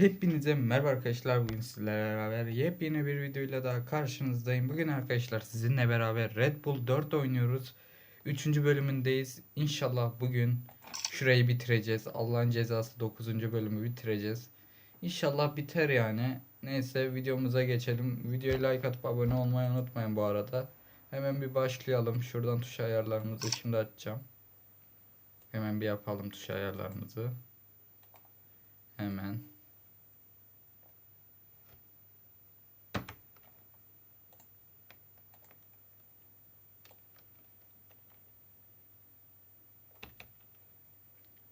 Hepinize merhaba arkadaşlar. Bugün sizlerle beraber yepyeni bir videoyla daha karşınızdayım. Bugün arkadaşlar sizinle beraber Red Bull 4 oynuyoruz. 3. bölümündeyiz. İnşallah bugün şurayı bitireceğiz. Allah'ın cezası 9. bölümü bitireceğiz. İnşallah biter yani. Neyse videomuza geçelim. Videoya like atıp abone olmayı unutmayın bu arada. Hemen bir başlayalım. Şuradan tuş ayarlarımızı şimdi açacağım. Hemen bir yapalım tuş ayarlarımızı. Hemen.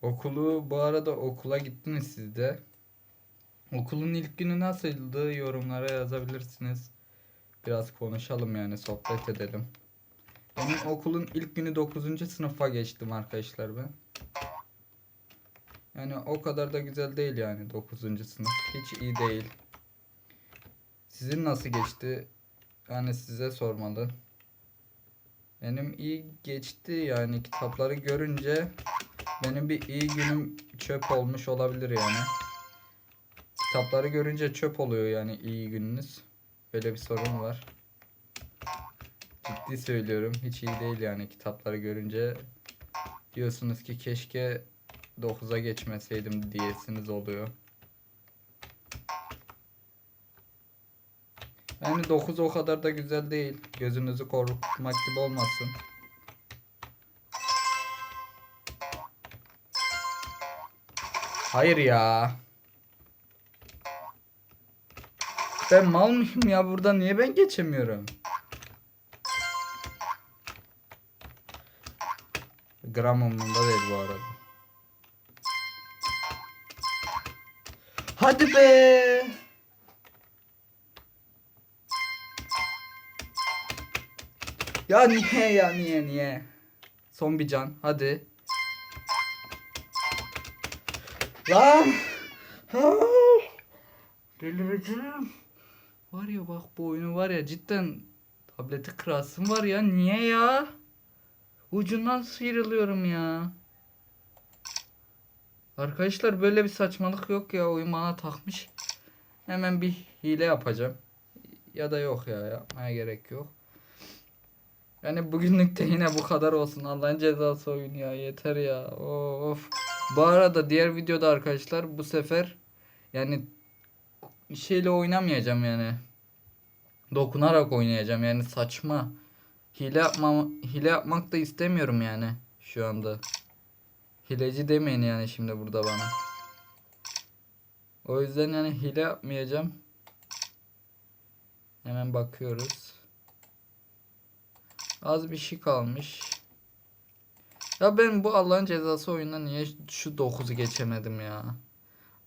Okulu bu arada okula gittiniz siz de. Okulun ilk günü nasıldı yorumlara yazabilirsiniz. Biraz konuşalım yani sohbet edelim. Benim okulun ilk günü 9. sınıfa geçtim arkadaşlar ben. Yani o kadar da güzel değil yani 9. sınıf. Hiç iyi değil. Sizin nasıl geçti? Yani size sormalı. Benim iyi geçti yani kitapları görünce benim bir iyi günüm çöp olmuş olabilir yani. Kitapları görünce çöp oluyor yani iyi gününüz. Böyle bir sorun var. Ciddi söylüyorum. Hiç iyi değil yani kitapları görünce. Diyorsunuz ki keşke 9'a geçmeseydim diyesiniz oluyor. Yani 9 o kadar da güzel değil. Gözünüzü korkutmak gibi olmasın. Hayır ya. Ben mal mıyım ya burada niye ben geçemiyorum? Gram umurumda değil bu arada. Hadi be. Ya niye ya niye niye? Son bir can hadi. Lan. Delireceğim. Var ya bak bu oyunu var ya cidden tableti kırasım var ya niye ya? Ucundan sıyrılıyorum ya. Arkadaşlar böyle bir saçmalık yok ya oyun bana takmış. Hemen bir hile yapacağım. Ya da yok ya yapmaya gerek yok. Yani bugünlük de yine bu kadar olsun. Allah'ın cezası oyun ya yeter ya. Of. Bu arada diğer videoda arkadaşlar bu sefer yani şeyle oynamayacağım yani. Dokunarak oynayacağım yani saçma. Hile yapmam hile yapmak da istemiyorum yani şu anda. Hileci demeyin yani şimdi burada bana. O yüzden yani hile yapmayacağım. Hemen bakıyoruz. Az bir şey kalmış. Ya ben bu Allah'ın cezası oyundan niye şu 9'u geçemedim ya?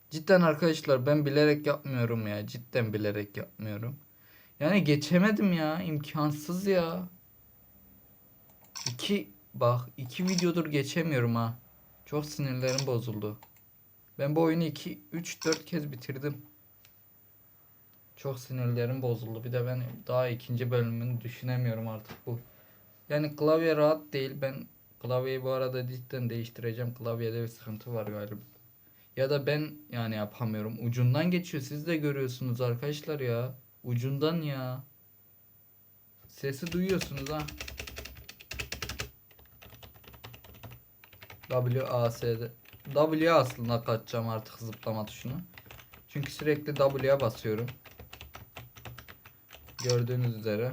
Cidden arkadaşlar ben bilerek yapmıyorum ya. Cidden bilerek yapmıyorum. Yani geçemedim ya. imkansız ya. İki bak iki videodur geçemiyorum ha. Çok sinirlerim bozuldu. Ben bu oyunu 2 3 4 kez bitirdim. Çok sinirlerim bozuldu. Bir de ben daha ikinci bölümünü düşünemiyorum artık bu. Yani klavye rahat değil. Ben klavyeyi bu arada cidden değiştireceğim. Klavyede bir sıkıntı var galiba. Ya da ben yani yapamıyorum. Ucundan geçiyor. Siz de görüyorsunuz arkadaşlar ya. Ucundan ya. Sesi duyuyorsunuz ha. W A S D W aslında kaçacağım artık zıplama tuşunu. Çünkü sürekli W'ye basıyorum. Gördüğünüz üzere.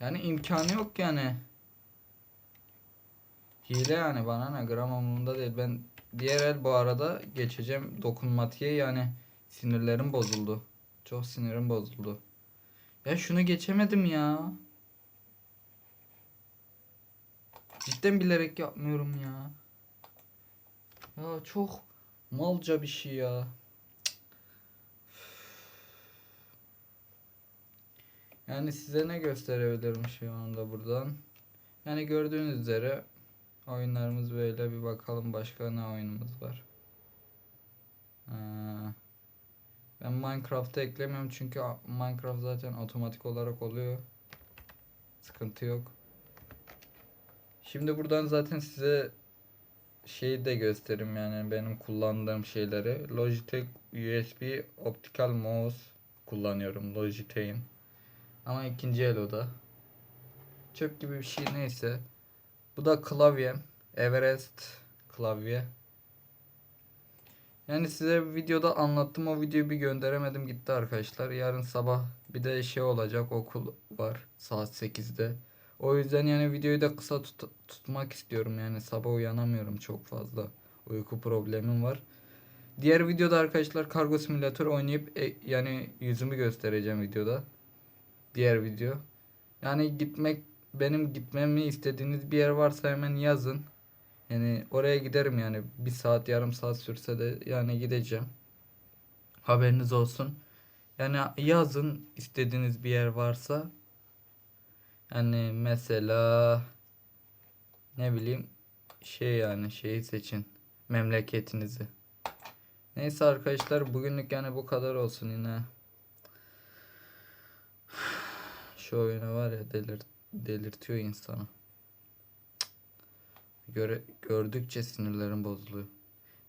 Yani imkanı yok yani. Hile yani bana ne gram umurumda değil. Ben diğer el bu arada geçeceğim dokunmatiğe yani sinirlerim bozuldu. Çok sinirim bozuldu. Ya şunu geçemedim ya. Cidden bilerek yapmıyorum ya. Ya çok malca bir şey ya. Yani size ne gösterebilirim şu anda buradan. Yani gördüğünüz üzere oyunlarımız böyle bir bakalım başka ne oyunumuz var. Ha. Ben Minecraft'ı eklemiyorum çünkü Minecraft zaten otomatik olarak oluyor. Sıkıntı yok. Şimdi buradan zaten size şeyi de göstereyim yani benim kullandığım şeyleri. Logitech USB Optical Mouse kullanıyorum Logitech'in. Ama ikinci el o da. Çöp gibi bir şey neyse. Bu da klavyem. Everest klavye. Yani size videoda anlattım o videoyu bir gönderemedim gitti arkadaşlar. Yarın sabah bir de şey olacak okul var saat 8'de. O yüzden yani videoyu da kısa tut- tutmak istiyorum yani sabah uyanamıyorum çok fazla. Uyku problemim var. Diğer videoda arkadaşlar kargo simülatör oynayıp e, yani yüzümü göstereceğim videoda. Diğer video. Yani gitmek benim gitmemi istediğiniz bir yer varsa hemen yazın. Yani oraya giderim yani bir saat yarım saat sürse de yani gideceğim. Haberiniz olsun. Yani yazın istediğiniz bir yer varsa. Yani mesela ne bileyim şey yani şeyi seçin memleketinizi. Neyse arkadaşlar bugünlük yani bu kadar olsun yine. Şu oyunu var ya delir, delirtiyor insanı. Göre, gördükçe sinirlerim bozuluyor.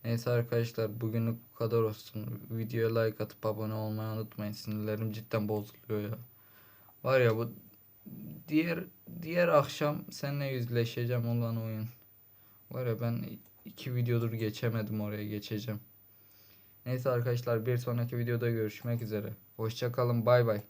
Neyse arkadaşlar bugünlük bu kadar olsun. Videoya like atıp abone olmayı unutmayın. Sinirlerim cidden bozuluyor ya. Var ya bu diğer diğer akşam seninle yüzleşeceğim olan oyun. Var ya ben iki videodur geçemedim oraya geçeceğim. Neyse arkadaşlar bir sonraki videoda görüşmek üzere. Hoşçakalın bay bay.